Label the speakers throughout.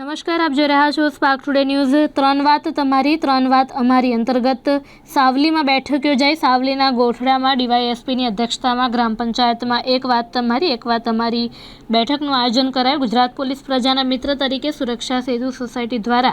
Speaker 1: નમસ્કાર, આપ જોઈ રહ્યા છો સ્પાર્ક ટુડે ન્યૂઝ ત્રણ વાત તમારી, ત્રણ વાત અમારી અંતર્ગત. સાવલીમાં બેઠક યોજાઈ. સાવલીના ગોઠડામાં ડીવાયએસપીની અધ્યક્ષતામાં, ગ્રામ પંચાયતમાં એક વાત તમારી, એક વાત અમારી બેઠકનું આયોજન કરાયું. ગુજરાત પોલીસ પ્રજાના મિત્ર તરીકે સુરક્ષા સેતુ સોસાયટી દ્વારા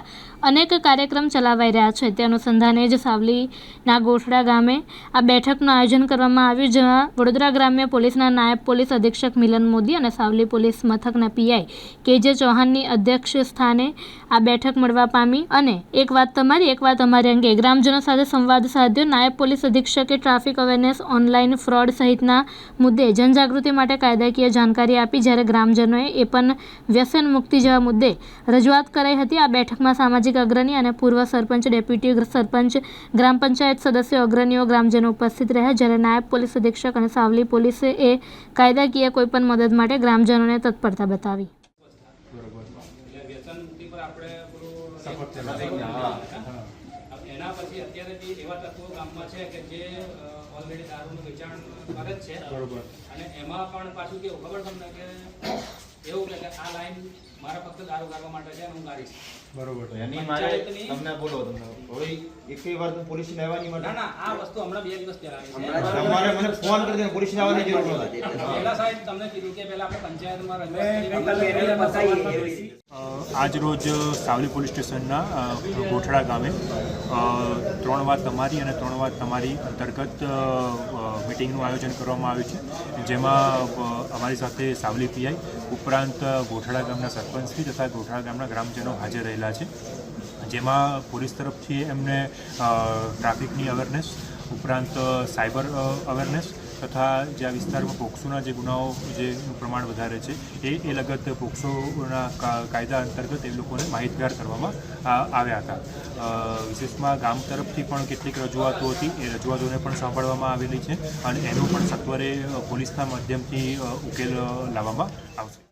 Speaker 1: અનેક કાર્યક્રમ ચલાવાઈ રહ્યા છે. તે અનુસંધાને જ સાવલીના ગોઠડા ગામે આ બેઠકનું આયોજન કરવામાં આવ્યું, જેમાં વડોદરા ગ્રામ્ય પોલીસના નાયબ પોલીસ અધિક્ષક મિલન મોદી અને સાવલી પોલીસ મથકના પીઆઈ કે જે ચૌહાણની અધ્યક્ષ સ્થાને આ બેઠક મળવા પામી અને એક વાત તમારી, એક વાત અમારી અંગે. ગ્રામજનો સાથે સંવાદ સાધ્યો. નાયબ પોલીસ અધિક્ષકે ટ્રાફિક અવેરનેસ ઓનલાઈન ફ્રોડ સહિતના મુદ્દે જનજાગૃતિ માટે કાયદાકીય જાણકારી આપી, જ્યારે ગ્રામજનોએ એ પણ વ્યસન મુક્તિ જેવા મુદ્દે રજૂઆત કરાઈ હતી. આ બેઠકમાં સામાજિક અગ્રણી અને પૂર્વ સરપંચ, ડેપ્યુટી સરપંચ, ગ્રામ પંચાયત સદસ્યો, અગ્રણીઓ, ગ્રામજનો ઉપસ્થિત રહ્યા. જ્યારે નાયબ પોલીસ અધિક્ષક અને સાવલી પોલીસે એ કાયદાકીય કોઈપણ મદદ માટે ગ્રામજનોને તત્પરતા બતાવી.
Speaker 2: વ્યસન મુક્તિ પર આપણે એના પછી અત્યારે બી એવા તત્વો ગામમાં છે કે જે ઓલરેડી દારૂનું વેચાણ કરે જ છે.
Speaker 3: બરોબર.
Speaker 2: અને એમાં પણ પાછું કેવું ખબર તમને કે એવું કે આ લાઈન મારા ફક્ત દારૂ કાઢવા માટે છે હું ગાડીશ
Speaker 3: બરોબર.
Speaker 4: એની મારે તમને બોલો તમને હવે એકેય વાર તો પોલીસ લેવાની આવવાની
Speaker 2: ના ના આ વસ્તુ હમણાં બે દિવસ પહેલા આવી છે.
Speaker 4: તમારે મને ફોન કરી દે પોલીસ ને આવવાની જરૂર નથી.
Speaker 2: પહેલા સાહેબ તમને કીધું કે પહેલા આપણે પંચાયતમાં રજૂઆત
Speaker 3: રોજ સાવલી પોલીસ સ્ટેશનના ગોઠડા ગામે ત્રણ વાત તમારી અને ત્રણ વાત તમારી અંતર્ગત મિટિંગનું આયોજન કરવામાં આવ્યું છે. જેમાં અમારી સાથે સાવલી પીઆઈ ઉપરાંત ગોઠડા ગામના સરપંચશ્રી તથા ગોઠડા ગામના ગ્રામજનો હાજર રહેલા છે. જેમાં પોલીસ તરફથી એમને ટ્રાફિકની અવેરનેસ ઉપરાંત સાયબર અવેરનેસ તથા જે આ વિસ્તારમાં પોક્સોના જે ગુનાઓ જે પ્રમાણ વધારે છે, એ એ લગત પોક્સોના કાયદા અંતર્ગત એ લોકોને માહિતગાર કરવામાં આવ્યા હતા. વિશેષમાં ગામ તરફથી પણ કેટલીક રજૂઆતો હતી, એ રજૂઆતોને પણ સાંભળવામાં આવેલી છે અને એનો પણ સત્વરે પોલીસના માધ્યમથી ઉકેલ લાવવામાં આવશે.